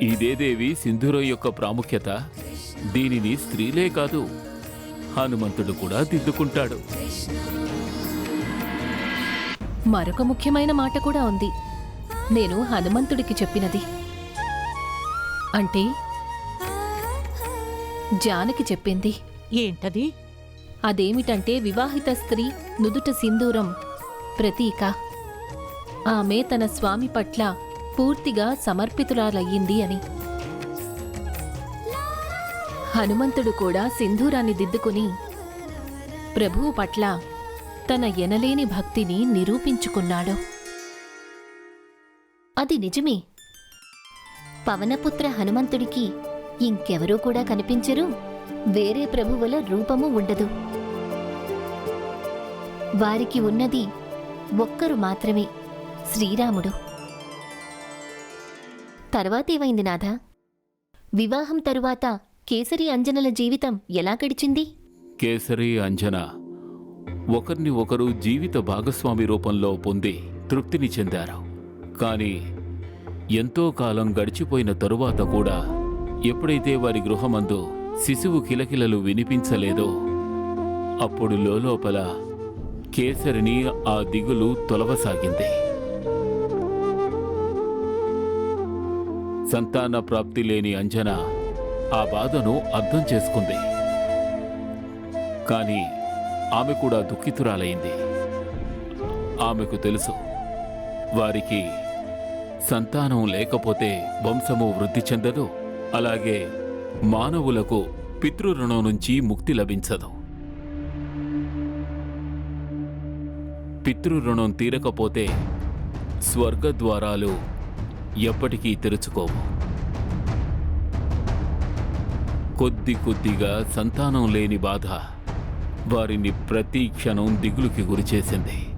ఇదేదేవి సింధూరం యొక్క ప్రాముఖ్యత. దీనిని స్త్రీలే కాదు హనుమంతుడు కూడా దిద్దుకుంటాడు. మరొక ముఖ్యమైన మాట కూడా ఉంది. నేను హనుమంతుడికి చెప్పినది. అంటే జానకి చెప్పింది. ఏంటది? అదేమిటంటే వివాహిత స్త్రీ నుదుట సింధూరం ప్రతీక. ఆమె తన స్వామి పట్ల పూర్తిగా సమర్పితురాలయ్యింది అని. హనుమంతుడు కూడా సింధూరాన్ని దిద్దుకుని ప్రభువు పట్ల తన ఎనలేని భక్తిని నిరూపించుకున్నాడు. అది నిజమే. పవనపుత్ర హనుమంతుడికి ఇంకెవరూ కూడా కనిపించరు. వేరే ప్రభువుల రూపము ఉండదు. వారికి ఉన్నది ఒక్కరు మాత్రమే శ్రీరాముడు. తర్వాతేమైంది నాథ? వివాహం తరువాత కేసరి అంజనల జీవితం ఎలా గడిచింది? కేసరి అంజన ఒకరిని ఒకరు జీవిత భాగస్వామి రూపంలో పొంది తృప్తిని చెందారు. కానీ ఎంతో కాలం గడిచిపోయిన తరువాత కూడా ఎప్పుడైతే వారి గృహమందు శిశువు కిలకిలలు వినిపించలేదో అప్పుడు లోపల కేసరిని ఆ దిగులు తొలవసాగింది. సంతాన ప్రాప్తి లేని అంజన ఆ బాధను అర్థం చేసుకుంది. కానీ ఆమె కూడా దుఃఖితురాలైంది. ఆమెకు తెలుసు వారికి సంతానం లేకపోతే వంశము వృద్ధి చెందదు అలాగే మానవులకు పితృరుణం నుంచి ముక్తి లభించదు. పితృరుణం తీరకపోతే స్వర్గద్వారాలు ఎప్పటికీ తెరుచుకోవు. కొద్ది కొద్దిగా సంతానం లేని బాధ వారిని ప్రతి క్షణం దిగులుకి గురిచేసింది.